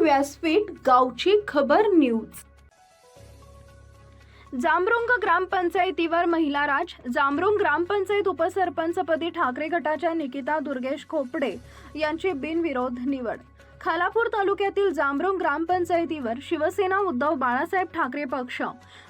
व्यासपीठ गावची खबर न्यूज. जांभरुंग ग्रामपंचायतीवर महिला राज जांभरुंग ग्रामपंचायत उपसरपंचपदी ठाकरे गटाच्या निकिता दुर्गेश खोपडे यांची बिनविरोध निवड. खालापूर तालुक्यातील जांभरुंग ग्रामपंचायतीवर शिवसेना उद्धव बाळासाहेब ठाकरे पक्ष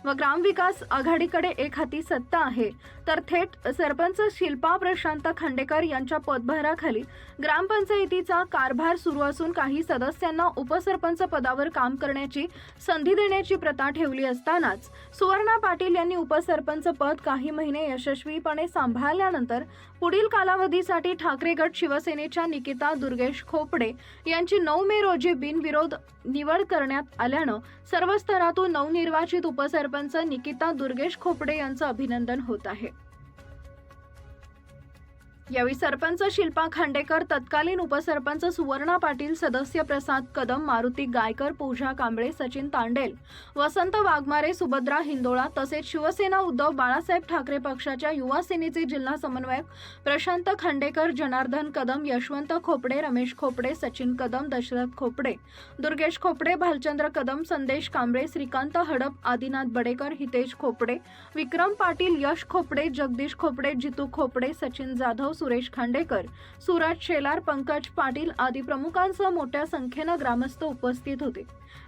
व ग्रामविकास आघाडीकडे एक हाती सत्ता आहे. तर थेट सरपंच शिल्पा प्रशांत खांडेकर यांच्या पदभाराखाली ग्रामपंचायतीचा कारभार सुरू असून काही सदस्यांना उपसरपंच पदावर काम करण्याची संधी देण्याची प्रथा ठेवली असतानाच सुवर्णा पाटील यांनी उपसरपंच पद काही महिने यशस्वीपणे सांभाळल्यानंतर पुढील कालावधीसाठी ठाकरे गट शिवसेनेच्या निकिता दुर्गेश खोपडे यांची नऊ मे रोजी बिनविरोध निवड करण्यात आल्यानं सर्व स्तरातून नवनिर्वाचित उपसरपंच निकिता दुर्गेश खोपडे यांचं अभिनंदन होत आहे. यावेळी सरपंच शिल्पा खांडेकर तत्कालीन उपसरपंच सुवर्णा पाटील सदस्य प्रसाद कदम मारुती गायकर पूजा कांबळे सचिन तांडेल वसंत वाघमारे सुभद्रा हिंदोळा तसेच शिवसेना उद्धव बाळासाहेब ठाकरे पक्षाच्या युवा सेनेचे जिल्हा समन्वयक प्रशांत खांडेकर जनार्दन कदम यशवंत खोपडे रमेश खोपडे सचिन कदम दशरथ खोपडे दुर्गेश खोपडे भालचंद्र कदम संदेश कांबळे श्रीकांत हडप आदिनाथ बडेकर हितेश खोपडे विक्रम पाटील यश खोपडे जगदीश खोपडे जितू खोपडे सचिन जाधव सुरेश खांडेकर सुराज शेलार पंकज पाटील आदी प्रमुखांसह मोठ्या संख्येनं ग्रामस्थ उपस्थित होते.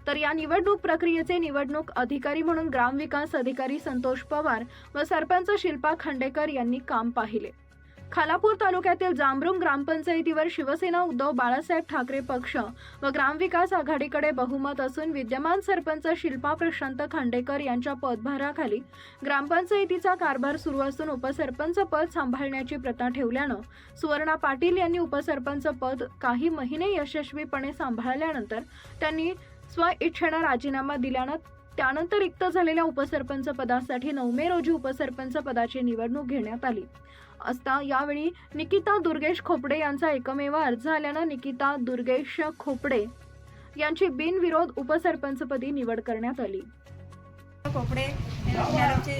तर या निवडणूक प्रक्रियेचे निवडणूक अधिकारी म्हणून ग्रामविकास अधिकारी संतोष पवार व सरपंच शिल्पा खांडेकर यांनी काम पाहिले. खालापूर तालुक्यातील जांभरुंग ग्रामपंचायतीवर शिवसेना उद्धव बाळासाहेब ठाकरे पक्ष व ग्रामविकास आघाडीकडे बहुमत असून विद्यमान सरपंच शिल्पा प्रशांत खांडेकर यांच्या पदभाराखाली ग्रामपंचायतीचा कारभार सुरू असून उपसरपंच पद सांभाळण्याची प्रथा ठेवल्यानं सुवर्णा पाटील यांनी उपसरपंच पद काही महिने यशस्वीपणे सांभाळल्यानंतर त्यांनी स्वइच्छेनं राजीनामा दिल्यानं त्यानंतर रिक्त झालेल्या उपसरपंच पदासाठी नऊ मे रोजी उपसरपंच पदाची निवडणूक घेण्यात आली. असता यावेळी निकिता दुर्गेश खोपडे यांचा एकमेव अर्ज आल्यानं निकिता दुर्गेश खोपडे यांची बिनविरोध उपसरपंचपदी निवड करण्यात आली. खोपडे मॅडमची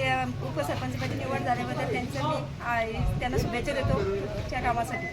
उपसरपंचपदी निवड झाल्याबद्दल त्यांचं मी त्यांना शुभेच्छा देतो. त्या कामासाठी.